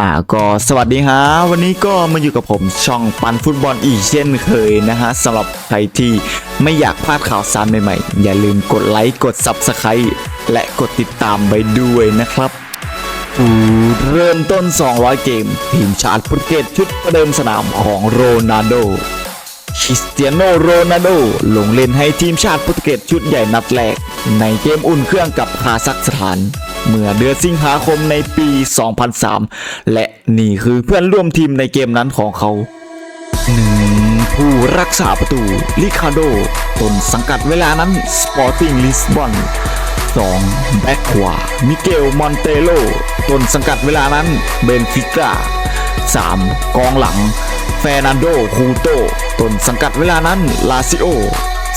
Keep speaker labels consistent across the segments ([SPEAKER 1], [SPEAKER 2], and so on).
[SPEAKER 1] อ่าก็สวัสดีฮะวันนี้ก็มาอยู่กับผมช่องปันฟุตบอลอีกเช่นเคยนะฮะสำหรับใครที่ไม่อยากพลาดข่าวสารใหม่ๆ อย่าลืมกดไลค์กด Subscribe และกดติดตามไปด้วยนะครับเริ่มต้น 200 เกม ทีมชาติโปรตุเกสชุดประเดิมสนามของโรนัลโดคริสเตียโนโรนัลโดลงเล่นให้ทีมชาติโปรตุเกสชุดใหญ่นัดแรก ในเกมอุ่นเครื่องกับคาซัคสถาน เมื่อเดือนสิงหาคมในปี 2003 และนี่คือเพื่อนร่วมทีมในเกมนั้นของเขา 1. ผู้รักษาประตูลิคาโดต้นสังกัดเวลานั้นสปอร์ติ้งลิสบอน 2. แบ็คขวามิเกลมอนเตโลต้นสังกัดเวลานั้นเบนฟิก้า 3. กองหลัง เฟร์นันโดคูโตต้นสังกัดเวลานั้นลาซิโอ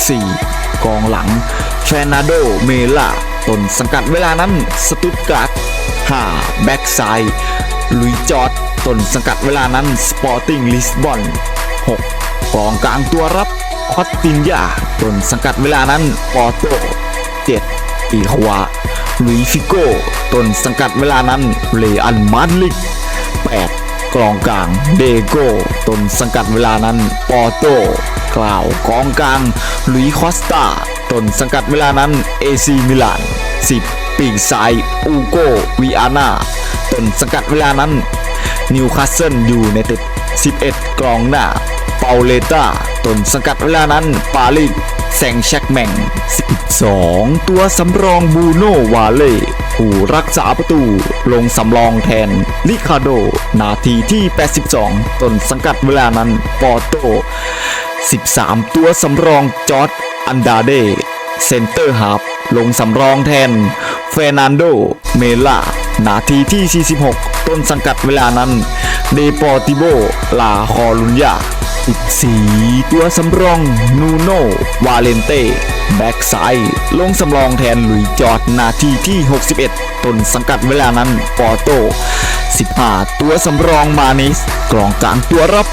[SPEAKER 1] 4. กองหลังเฟร์นันโดเมล่า ต้นสังกัดเวลานั้นสตุตการ์ด 5. แบ็กไซด์ลุยจอร์ดต้นสังกัดเวลานั้นสปอร์ติ้งลิสบอน 6. กองกลางตัวรับคอตตินยาต้นสังกัดเวลานั้นปอโต 7. ปีขวาลุยฟิโก้ต้นสังกัดเวลานั้นเลอันมาดลิก 8. กองกลางเดโก้ต้นสังกัดเวลานั้นปอโตกล่าวกองกลางลุยคอสตา ตนสังกัดเวลานั้นเอซีมิลาน 10. ปีกซ้ายอูโกวิอาน่าตนสังกัดเวลานั้นนิวคาสเซิลยูไนเต็ด11กลองหน้า เปาเลตาตนสังกัดเวลานั้น ปาลิสแซงแชกแมง 12 ตัวสำรองบูโนวาเล่ผู้รักษาประตู ลงสำรองแทน ลิคาโด นาทีที่ 82 ตนสังกัดเวลานั้น ปอโต 13 ตัวสำรองจอร์ด อันดาเดเซนเตอร์ฮาร์ฟลงสำรองแทนเฟรนันโด เมล่า นาทีที่ 46 ต้นสังกัดเวลานั้น เดปอติโบ ลาคอลุนยา14ตัวสำรอง นูโน วาเลนเต้ แบ็กไซด์ลงสำรองแทนหลุยจอดนาทีที่ 61 ต้นสังกัดเวลานั้น ปอโต 15 ตัวสำรองมานิส กลองกลางตัวรับ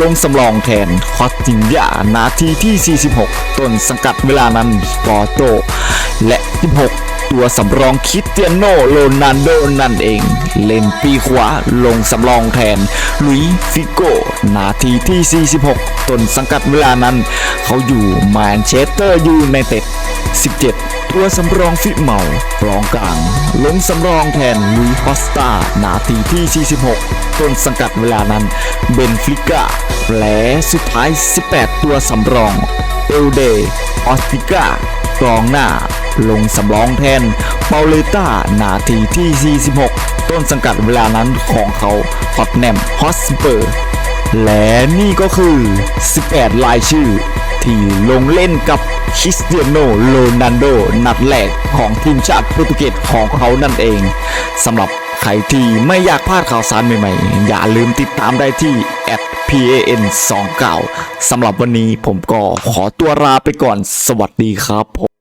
[SPEAKER 1] ลงสำรองแทนคอตตินยานาทีที่ 46 ต้นสังกัดเวลานั้นปอโต และ 16 ตัวสำรองคริสเตียโนโรนัลโดนั่นเอง เล่นปีขวาลงสำรองแทนลุยฟิโกนาทีที่ 46 ต้นสังกัดเวลานั้น เขาอยู่แมนเชสเตอร์ยูไนเต็ด17 ตัวสำรองฟิเมากลองกลาง ลงสำรองแทนลุยคอสตานาทีที่ 46 ต้นสังกัดเวลานั้นเบนฟิก้าและสุดท้าย 18 ตัวสำรอง เอลเดออสติก้ากองหน้า ลงสำรองแทนเปาเลต้านาทีที่ 46 ต้นสังกัดเวลานั้นของเขาฮอตแนมฮอสเปอร์ และนี่ก็คือ 18 รายชื่อ ที่ลงเล่นกับ คริสเตียโนโรนันโดนัดแรกของทีมชาติโปรตุเกสของเขานั่นเองสำหรับใครที่ไม่อยากพลาดข่าวสารใหม่ๆ อย่าลืมติดตามได้ที่ @pan 29สำหรับวันนี้ผมก็ขอตัวลาไปก่อนสวัสดีครับผม